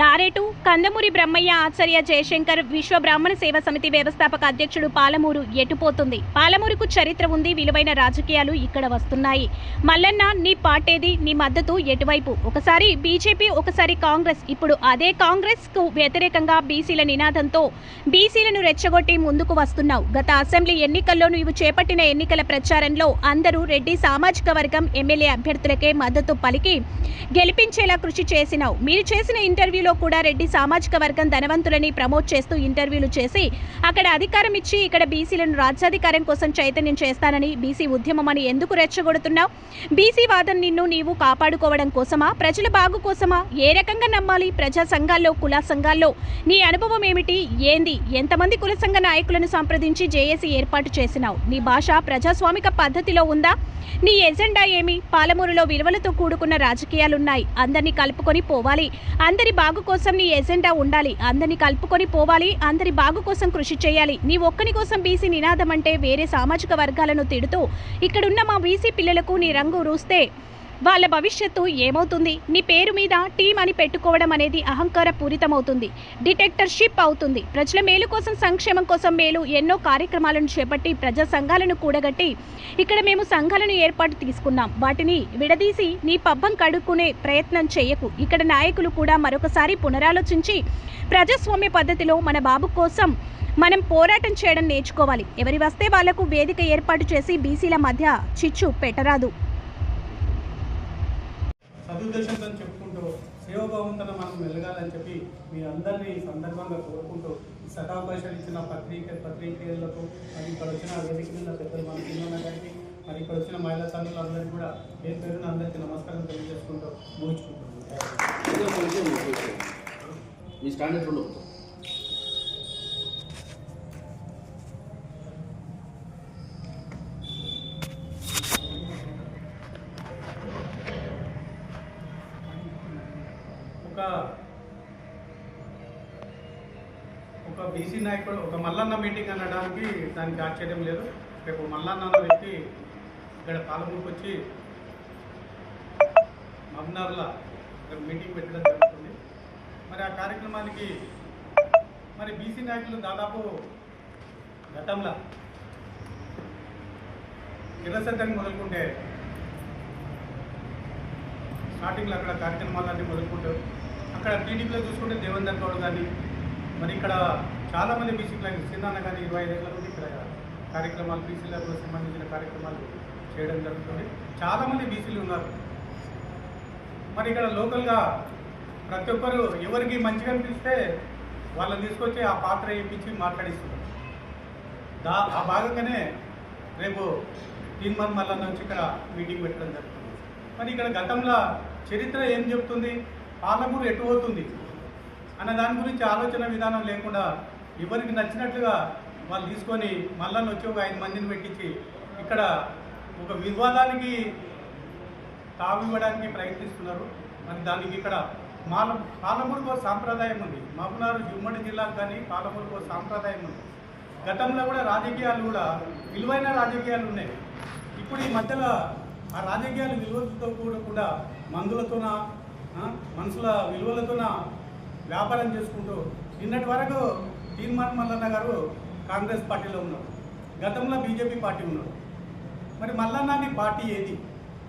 మల్లన్నని దారేటు కందమూరి బ్రహ్మయ్య ఆచార్య జయశంకర్ విశ్వ బ్రాహ్మణ సేవ సమితి వ్యవస్థాపక అధ్యక్షుడు పాలమూరు ఎటుపోతుంది. పాలమూరుకు చరిత్ర ఉంది విలువైన రాజకీయాలు ఇక్కడ వస్తున్నాయి. మల్లన్న నీ పాటేది నీ మద్దతు ఎటువైపు? ఒకసారి బీజేపీ ఒకసారి కాంగ్రెస్. ఇప్పుడు అదే కాంగ్రెస్కు వ్యతిరేకంగా బీసీల నినాదంతో బీసీలను రెచ్చగొట్టి ముందుకు వస్తున్నావు. గత అసెంబ్లీ ఎన్నికల్లో నువ్వు చేపట్టిన ఎన్నికల ప్రచారంలో అందరూ రెడ్డి సామాజిక వర్గం ఎమ్మెల్యే అభ్యర్థులకే మద్దతు పలికి గెలిపించేలా కృషి చేసినావు. మీరు చేసిన ఇంటర్వ్యూలో కూడా రెడ్డి సామాజిక వర్గం ధనవంతులని ప్రమోట్ చేస్తూ ఇంటర్వ్యూలు చేసి అక్కడ అధికారం ఇచ్చి ఇక్కడ బీసీలను రాజ్యాధికారం కోసం చైతన్యం చేస్తానని బీసీ ఉద్యమం అని ఎందుకు రెచ్చగొడుతున్నావు? బీసీ వాదం నిన్ను నీవు కాపాడుకోవడం కోసమా? ప్రజల బాగు కోసమా? ఏ రకంగా నమ్మాలి? ప్రజా సంఘాల్లో కుల సంఘాల్లో? నీ అనుభవం ఏమిటి? ఏంది? ఎంతమంది కుల సంఘ నాయకులను సంప్రదించి జేఏసీ ఏర్పాటు చేసినావు? నీ భాష ప్రజాస్వామిక పద్ధతిలో ఉందా? నీ ఎజెండా ఏమి? పాలమూరులో విలువలతో కూడుకున్న రాజకీయాలున్నాయి. అందరినీ కలుపుకొని పోవాలి. అందరి బాగు కోసం నీ ఎజెండా ఉండాలి. అందరినీ కలుపుకొని పోవాలి. అందరి బాగు కోసం కృషి చేయాలి. నీ ఒక్కని కోసం బీసీ నినాదం అంటే వేరే సామాజిక వర్గాలను తిడుతూ ఇక్కడున్న మా బీసీ పిల్లలకు నీ రంగు రూస్తే వాళ్ళ భవిష్యత్తు ఏమవుతుంది? నీ పేరు మీద టీం అని పెట్టుకోవడం అనేది అహంకార పూరితమవుతుంది. డిటెక్టర్షిప్ అవుతుంది. ప్రజల మేలు కోసం సంక్షేమం కోసం మేలు ఎన్నో కార్యక్రమాలను చేపట్టి ప్రజా సంఘాలను కూడగట్టి ఇక్కడ మేము సంఘాలను ఏర్పాటు తీసుకున్నాం. వాటిని విడదీసి నీ పబ్బం కడుక్కునే ప్రయత్నం చేయకు. ఇక్కడ నాయకులు కూడా మరొకసారి పునరాలోచించి ప్రజాస్వామ్య పద్ధతిలో మన బాబు కోసం మనం పోరాటం చేయడం నేర్చుకోవాలి. ఎవరి వస్తే వాళ్ళకు వేదిక ఏర్పాటు చేసి బీసీల మధ్య చిచ్చు పెట్టరాదు. సదుద్దేశంతో చెప్పుకుంటూ సేవభావంతో మనం మెలగాలని చెప్పి మీ అందరినీ ఈ సందర్భంగా కోరుకుంటూ ఈ సదావకాశాలు ఇచ్చిన పత్రిక పత్రికలకు మరి ఇక్కడ వచ్చిన వేదిక మీద పెద్దలు మన పిల్లల గారికి మరి ఇక్కడ వచ్చిన మహిళా సంఘులు కూడా పేరు పేరున అందరికీ నమస్కారం తెలియజేసుకుంటూ ముగించుకుంటున్నాను. ఈ మీ స్టాండర్డ్ బీసీ నాయకుడు ఒక మల్లన్న మీటింగ్ అనడానికి దానికి ఆశ్చర్యం లేదు. రేపు మల్లన్న వ్యక్తి ఇక్కడ పాలమూరుకు వచ్చి మమ్నార్ల ఇక్కడ మీటింగ్ పెట్టడం జరుగుతుంది. మరి ఆ కార్యక్రమానికి మరి బీసీ నాయకులు దాదాపు గతంలో కిరసద్దని మొదలుకుంటే స్టార్టింగ్లో అక్కడ కార్యక్రమాలన్నీ మొదలుకుంటారు. అక్కడ టీడీపీలో చూసుకుంటే దేవేందర్ గౌడ్ కానీ మరి ఇక్కడ చాలామంది బీసీలు క్లైంట్ సింధన్న కానీ ఇరవై ఐదేళ్ళ నుండి ఇక్కడ కార్యక్రమాలు బీసీలకు సంబంధించిన కార్యక్రమాలు చేయడం జరుగుతుంది. చాలామంది బీసీలు ఉన్నారు. మరి ఇక్కడ లోకల్గా ప్రతి ఒక్కరు ఎవరికి మంచిగా అనిపిస్తే వాళ్ళని తీసుకొచ్చి ఆ పాత్ర వేయించి మాట్లాడిస్తున్నారు. దా ఆ భాగంగానే రేపు వన్ మళ్ళీ నుంచి ఇక్కడ మీటింగ్ పెట్టడం జరుగుతుంది. మరి ఇక్కడ గతంలో చరిత్ర ఏం చెప్తుంది? పాలమూరు ఎటు పోతుంది? అన్న దాని గురించి ఆలోచన విధానం లేకుండా ఎవరికి నచ్చినట్లుగా వాళ్ళు తీసుకొని మళ్ళా వచ్చి ఒక ఐదు మందిని పెట్టించి ఇక్కడ ఒక వివాదానికి తావివ్వడానికి ప్రయత్నిస్తున్నారు. మరి దానికి ఇక్కడ మాల పాలమూరుకో ఒక సాంప్రదాయం ఉంది. మహబూనారు ఉమ్మడి జిల్లాకు కానీ పాలమూరుకో సాంప్రదాయం ఉంది. గతంలో కూడా రాజకీయాలు కూడా విలువైన రాజకీయాలు ఉన్నాయి. ఇప్పుడు ఈ మధ్యలో ఆ రాజకీయాలు విలువలతో కూడకుండా మందులతోన మనుషుల విలువలతోన వ్యాపారం చేసుకుంటూ నిన్నటి వరకు తీర్మాన్ మల్లన్న గారు కాంగ్రెస్ పార్టీలో ఉన్నారు. గతంలో బీజేపీ పార్టీ ఉన్నారు మరి మల్లన్న పార్టీ ఏది?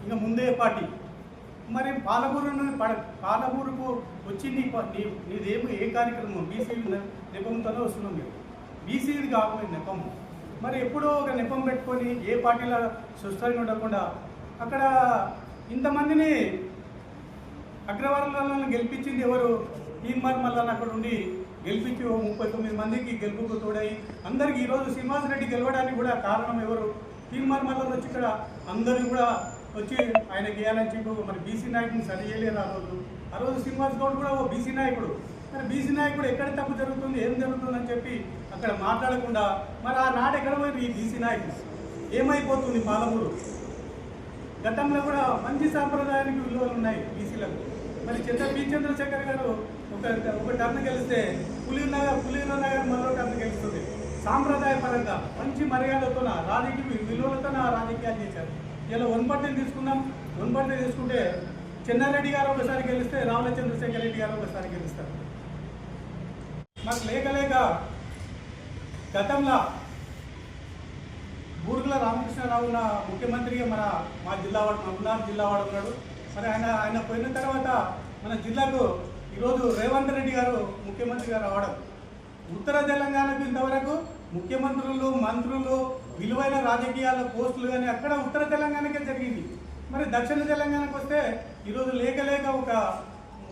ఇంకా ముందే పార్టీ. మరి పాలమూరు పడ- పాలమూరుకు వచ్చి నీ నీ నీదేమి ఏ కార్యక్రమం? బీసీ నెపంతోనే వస్తున్నాం మీరు బీసీది కాకుండా నెపం. మరి ఎప్పుడో ఒక నెపం పెట్టుకొని ఏ పార్టీలో సుస్థిరంగా ఉండకుండా అక్కడ ఇంతమందిని అగ్రవర్ణాలను గెలిపించింది ఎవరు? తీన్మార్ మల్లన్న అక్కడ ఉండి గెలిపించి ఓ ముప్పై తొమ్మిది మందికి గెలుపుకు తోడాయి అందరికీ ఈరోజు శ్రీనివాసరెడ్డి గెలవడానికి కూడా కారణం ఎవరు? తీర్మార్ మల్లన్న వచ్చి ఇక్కడ అందరూ కూడా వచ్చి ఆయన గేయాలని చెప్పి మరి బీసీ నాయకుడిని సరి చేయలేదు ఆ రోజు. ఆ రోజు శ్రీనివాస్ గౌడ్ కూడా ఓ బీసీ నాయకుడు. మరి బీసీ నాయకుడు ఎక్కడ తప్పు జరుగుతుంది ఏం జరుగుతుంది అని చెప్పి అక్కడ మాట్లాడకుండా మరి ఆ నాడు ఎక్కడ పోయింది ఈ బీసీ నాయకుడు ఏమైపోతుంది పాలమూరు? గతంలో కూడా మంచి సాంప్రదాయానికి విలువలు ఉన్నాయి బీసీలకు. మరి చంద్ర పి చంద్రశేఖర్ గారు ఒక ఒక టర్న్ గెలిస్తే పులినగర్ పులినగర్ మరో టర్న్ గెలుస్తుంది. సాంప్రదాయ పరంగా మంచి మర్యాదతో రాజకీయ విలువలతో రాజకీయాలు చేశారు. ఇలా వన్ తీసుకుందాం. వన్ తీసుకుంటే చెన్నారెడ్డి గారు ఒకసారి గెలిస్తే రావుల చంద్రశేఖర్ రెడ్డి గారు ఒకసారి గెలుస్తారు. మాకు లేక లేక గతంలో బూరుగుల రామకృష్ణారావు నా ముఖ్యమంత్రిగా మన మా జిల్లా వాడు మహబూబ్నగర్ జిల్లా వాడు ఉన్నాడు. మరి ఆయన ఆయన పోయిన తర్వాత మన జిల్లాకు ఈరోజు రేవంత్ రెడ్డి గారు ముఖ్యమంత్రిగా రావడం. ఉత్తర తెలంగాణకు ఇంతవరకు ముఖ్యమంత్రులు మంత్రులు విలువైన రాజకీయాల పోస్టులు కానీ అక్కడ ఉత్తర తెలంగాణకే జరిగింది. మరి దక్షిణ తెలంగాణకు వస్తే ఈరోజు లేక లేక ఒక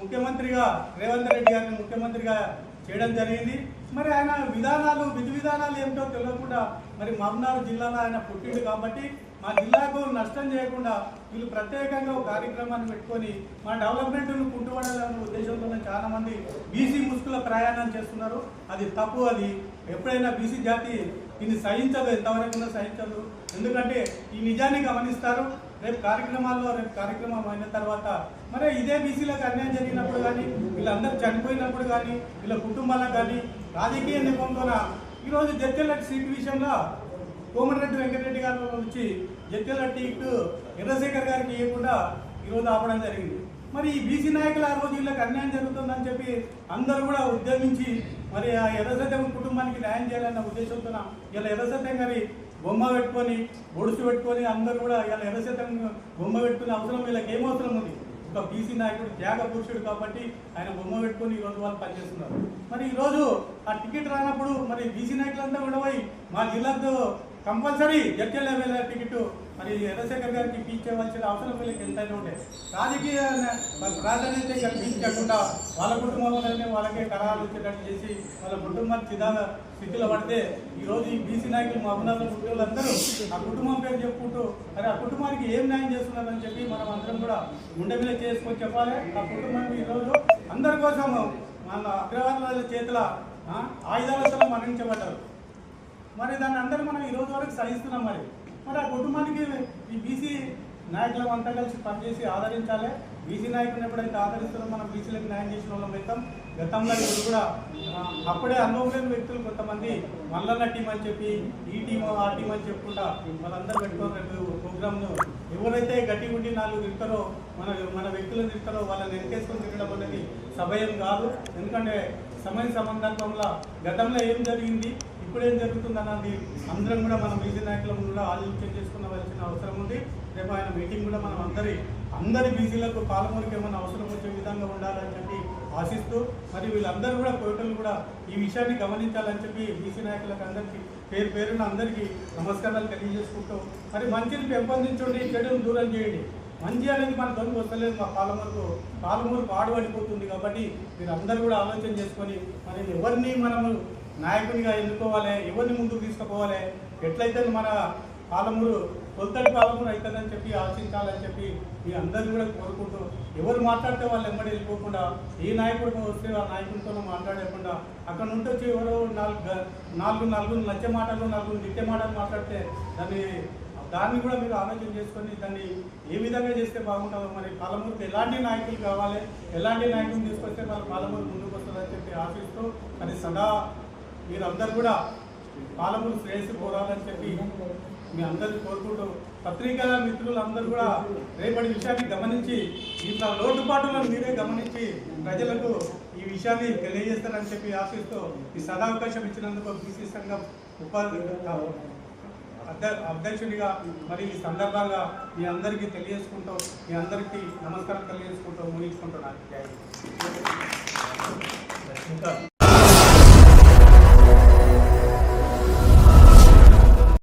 ముఖ్యమంత్రిగా రేవంత్ రెడ్డి గారిని ముఖ్యమంత్రిగా చేయడం జరిగింది. మరి ఆయన విధానాలు విధి విధానాలు ఏమిటో తెలియకుండా మరి మహబూబ్నగర్ జిల్లాలో ఆయన పుట్టిండు కాబట్టి మా జిల్లాకు నష్టం చేయకుండా వీళ్ళు ప్రత్యేకంగా ఒక కార్యక్రమాన్ని పెట్టుకొని మా డెవలప్మెంట్ను కుంటుపడాలనే ఉద్దేశంతో చాలా మంది బీసీ ముసుగుల ప్రయాణం చేస్తున్నారు. అది తప్పు. అది ఎప్పుడైనా బీసీ జాతి దీన్ని సహించదు. ఎంతవరకు సహించదు. ఎందుకంటే ఈ నిజాన్ని గమనిస్తారు. రేపు కార్యక్రమాల్లో రేపు కార్యక్రమం అయిన తర్వాత మరి ఇదే బీసీలకు అన్యాయం జరిగినప్పుడు కానీ వీళ్ళందరూ చనిపోయినప్పుడు కానీ వీళ్ళ కుటుంబాలకు కానీ రాజకీయ నిబంధన ఈరోజు జడ్చెల్ల సీట్ విషయంలో కోమటిరెడ్డి వెంకటరెడ్డి గారి నుంచి జడ్చెల్ల టీక్ చంద్రశేఖర్ గారికి ఇవ్వకుండా ఈరోజు ఆపడం జరిగింది. మరి ఈ బీసీ నాయకులు ఆ రోజు వీళ్ళకి అన్యాయం జరుగుతుందని చెప్పి అందరూ కూడా ఉద్యమించి మరి ఆ ఎర్రసత్యం కుటుంబానికి న్యాయం చేయాలన్న ఉద్దేశంతో ఇలా ఎర్రసత్యం గారి బొమ్మ పెట్టుకొని ఒడుసు పెట్టుకొని అందరూ కూడా ఇలా ఎర్రసత్యం బొమ్మ పెట్టుకునే అవసరం వీళ్ళకి ఏం అవసరం ఉంది? ఒక బీసీ నాయకుడు త్యాగ పురుషుడు కాబట్టి ఆయన బొమ్మ పెట్టుకొని ఈరోజు వాళ్ళు పనిచేస్తున్నారు. మరి ఈరోజు ఆ టికెట్ రానప్పుడు మరి బీసీ నాయకులంతా కూడా పోయి మా జిల్లాతో కంపల్సరీ జడ్జి లెవెల్ టికెట్ మరి చంద్రశేఖర్ గారికి ఇప్పించవలసిన అవసరం వీళ్ళకి ఎంతైనా ఉండే. రాజకీయ ప్రాధాన్యత కల్పించకుండా వాళ్ళ కుటుంబంలోనే వాళ్ళకే కరాలు వచ్చేటట్టు చేసి వాళ్ళ కుటుంబం చిదా స్థితిలో పడితే ఈరోజు ఈ బీసీ నాయకులు మా అభినందన కుటుంబాలందరూ ఆ కుటుంబం పేరు చెప్పుకుంటూ మరి ఆ కుటుంబానికి ఏం న్యాయం చేస్తున్నారని చెప్పి మనం అందరం కూడా గుండె మీద చేసుకొని చెప్పాలి. ఆ కుటుంబం ఈ రోజు అందరి కోసం మన అగ్రవాదుల చేతుల ఆయుధాలతో మరణించబడ్డారు మరి దాన్ని అందరూ మనం ఈ రోజు వరకు సహిస్తున్నాం మరి. మరి ఆ కుటుంబానికి ఈ బీసీ నాయకులం అంతా కలిసి పనిచేసి ఆదరించాలి. బీసీ నాయకులను ఎప్పుడైతే ఆదరిస్తారో మనం బీసీలకు న్యాయం చేసిన వాళ్ళం అవుతాం. గతంలో ఇప్పుడు కూడా అప్పుడే అనుభవం లేని వ్యక్తులు కొంతమంది మల్లన్న టీం అని చెప్పి ఈ టీం ఆ టీం అని చెప్పుకుంటా వాళ్ళందరూ పెట్టుకొని ప్రోగ్రామ్ను ఎవరైతే గట్టి ఉండి నాలుగు తింటారో మన మన వ్యక్తులు తింటారో వాళ్ళని వెనకేసుకొని తిరగడం అనేది సభయం కాదు. ఎందుకంటే సమయ సంబంధంలో గతంలో ఏం జరిగింది? ఇప్పుడు ఏం జరుగుతుంది అందరం కూడా మనం బీసీ నాయకులను కూడా ఆలోచన చేసుకున్నవలసిన అవసరం ఉంది. రేపు ఆయన మీటింగ్ కూడా మనం అందరి అందరి బీసీలకు పాలమూరికి ఏమైనా అవసరం వచ్చే విధంగా ఉండాలని చెప్పి ఆశిస్తూ మరి వీళ్ళందరూ కూడా కోటలు కూడా ఈ విషయాన్ని గమనించాలని చెప్పి బీసీ నాయకులకు అందరికీ పేరు పేరున అందరికీ నమస్కారాలు తెలియజేసుకుంటూ మరి మంచిని పెంపొందించండి చెడును దూరం చేయండి. మంచి అనేది మన తొలగి వస్తలేదు మా పాలమూరుకు పాలమూరు పాడుపడిపోతుంది కాబట్టి మీరు అందరూ కూడా ఆలోచన చేసుకొని మరి ఎవరిని మనము నాయకునిగా ఎన్నుకోవాలి ఎవరిని ముందుకు తీసుకుపోవాలి. ఎట్లయితే మన పాలమూరు కొలతడి పాలమూరు అవుతుందని చెప్పి ఆలోచించాలని చెప్పి మీ అందరినీ కూడా కోరుకుంటూ ఎవరు మాట్లాడితే వాళ్ళు ఎమ్మడి వెళ్ళిపోకుండా ఏ నాయకుడు వస్తే ఆ నాయకుడితో మాట్లాడకుండా అక్కడ నుండి వచ్చి ఎవరో నాలుగు నాలుగు నలుగురు లచ్చ మాటలు నలుగురు నిత్య మాటలు మాట్లాడితే దాన్ని దాన్ని కూడా మీరు ఆలోచన చేసుకొని దాన్ని ఏ విధంగా చేస్తే బాగుంటుందో మరి పాలమూరుకి ఎలాంటి నాయకులు కావాలి ఎలాంటి నాయకులు తీసుకొస్తే మన పాలమూరు ముందుకు వస్తుందని చెప్పి ఆశిస్తూ అది సదా మీరందరూ కూడా పాలమూరు శ్రేయస్సు కోరాలని చెప్పి మీ అందరినీ కోరుకుంటూ పత్రికా మిత్రులు అందరూ కూడా రేపటి విషయాన్ని గమనించి ఇంట్లో లోటుపాటులను మీరే గమనించి ప్రజలకు ఈ విషయాన్ని తెలియజేస్తారని చెప్పి ఆశిస్తూ ఈ సదావకాశం ఇచ్చినందుకు బీసీ సంఘం ఉపాధి అధ్యక్షునిగా అధ్యక్షుడిగా మరి ఈ సందర్భంగా మీ అందరికీ తెలియజేసుకుంటూ మీ అందరికీ నమస్కారం తెలియజేసుకుంటూ ముగించుకుంటున్నాను. ఇంకా